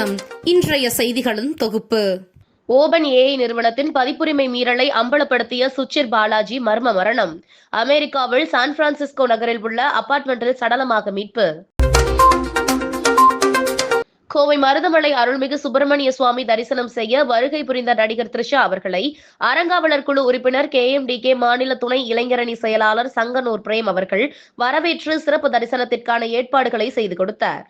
இன்றைய செய்திகளின் தொகுப்பு. ஓபன் ஏஐ நிறுவனத்தின் பதிப்புரிமை மீறலை அம்பலப்படுத்திய சுச்சிர் பாலாஜி மர்ம மரணம். அமெரிக்காவில் சான் பிரான்சிஸ்கோ நகரில் உள்ள அபார்ட்மெண்டில் சடலமாக மீட்பு. கோவை மருதமலை அருள்மிகு சுப்பிரமணிய சுவாமி தரிசனம் செய்ய வருகை புரிந்த நடிகர் த்ரிஷா அவர்களை அறங்காவலர் குழு உறுப்பினர் கே எம் டி கே மாநில துணை இளைஞரணி செயலாளர் சங்கனூர் பிரேம் அவர்கள் வரவேற்று சிறப்பு தரிசனத்திற்கான ஏற்பாடுகளை செய்து கொடுத்தார்.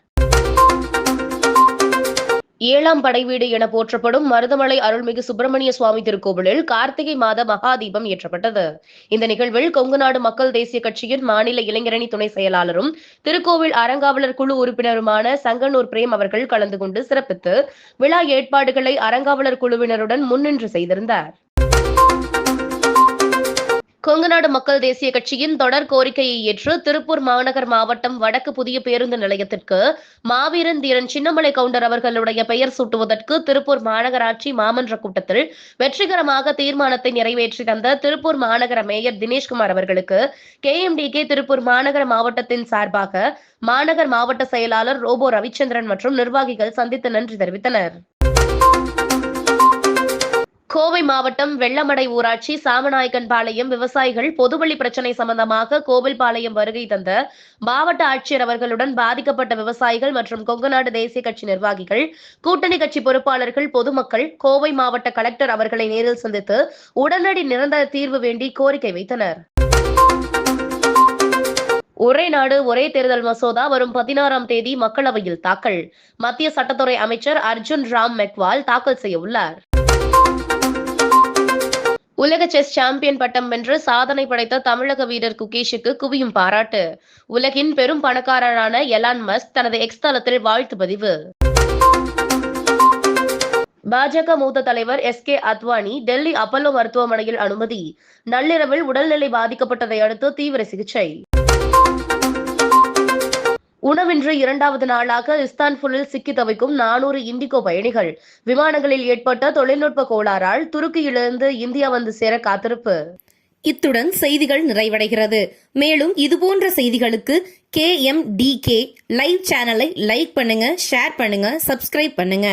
ஏழாம் படைவீடு என போற்றப்படும் மருதமலை அருள்மிகு சுப்பிரமணிய சுவாமி திருக்கோவிலில் கார்த்திகை மாத மகாதீபம் ஏற்றப்பட்டது. இந்த நிகழ்வில் கொங்குநாடு மக்கள் தேசிய கட்சியின் மாநில இளைஞரணி துணை செயலாளரும் திருக்கோவில் அறங்காவலர் குழு உறுப்பினருமான சங்கனூர் பிரேம் அவர்கள் கலந்து கொண்டு சிறப்பித்து விழா ஏற்பாடுகளை அறங்காவலர் குழுவினருடன் முன்னின்று செய்திருந்தார். கொங்குநாடு மக்கள் தேசிய கட்சியின் தொடர் கோரிக்கையை ஏற்று திருப்பூர் மாநகர் மாவட்டம் வடக்கு புதிய பேருந்து நிலையத்திற்கு மாவீரன் தீரன் சின்னமலை கவுண்டர் அவர்களுடைய பெயர் சூட்டுவதற்கு திருப்பூர் மாநகராட்சி மாமன்ற கூட்டத்தில் வெற்றிகரமாக தீர்மானத்தை நிறைவேற்றி தந்த திருப்பூர் மாநகர மேயர் தினேஷ்குமார் அவர்களுக்கு கேஎம்டிகே திருப்பூர் மாநகர மாவட்டத்தின் சார்பாக மாநகர் மாவட்ட செயலாளர் ரோபோ ரவிச்சந்திரன் மற்றும் நிர்வாகிகள் சந்தித்து நன்றி தெரிவித்தனர். கோவை மாவட்டம் வெள்ளமடை ஊராட்சி சாமநாயக்கன்பாளையம் விவசாயிகள் பொதுவழி பிரச்சனை சம்பந்தமாக கோவில்பாளையம் வருகை தந்த மாவட்ட ஆட்சியர் அவர்களுடன் பாதிக்கப்பட்ட விவசாயிகள் மற்றும் கொங்குநாடு தேசிய கட்சி நிர்வாகிகள் கூட்டணி கட்சி பொறுப்பாளர்கள் பொதுமக்கள் கோவை மாவட்ட கலெக்டர் அவர்களை நேரில் சந்தித்து உடனடி நிரந்தர தீர்வு வேண்டி கோரிக்கை வைத்தனர். ஒரே நாடு ஒரே தேர்தல் மசோதா வரும் பதினாறாம் தேதி மக்களவையில் தாக்கல். மத்திய சட்டத்துறை அமைச்சர் அர்ஜுன் ராம் மெக்வால் தாக்கல் செய்ய உள்ளார். உலக செஸ் சாம்பியன் பட்டம் வென்று சாதனை படைத்த தமிழக வீரர் குகேஷுக்கு குவியும் பாராட்டு. உலகின் பெரும் பணக்காரரான எலான் மஸ்க் தனது எக்ஸ் தளத்தில் வாழ்த்து பதிவு. பாஜக மூத்த தலைவர் S K Advani Delhi Apollo மருத்துவமனையில் அனுமதி. நள்ளிரவில் உடல்நிலை பாதிக்கப்பட்டதை அடுத்து தீவிர சிகிச்சை. உணவின்றி இரண்டாவது நாளாக இஸ்தான்புல்லில் சிக்கி தவிக்கும் நானூறு இண்டிகோ பயணிகள். விமானங்களில் ஏற்பட்ட தொழில்நுட்ப கோளாறால் துருக்கியிலிருந்து இந்தியா வந்து சேர காத்திருப்பு. இத்துடன் செய்திகள் நிறைவடைகிறது. மேலும் இதுபோன்ற செய்திகளுக்கு K M D K live சேனலை லைக் பண்ணுங்க ஷேர் பண்ணுங்க சப்ஸ்கிரைப் பண்ணுங்க.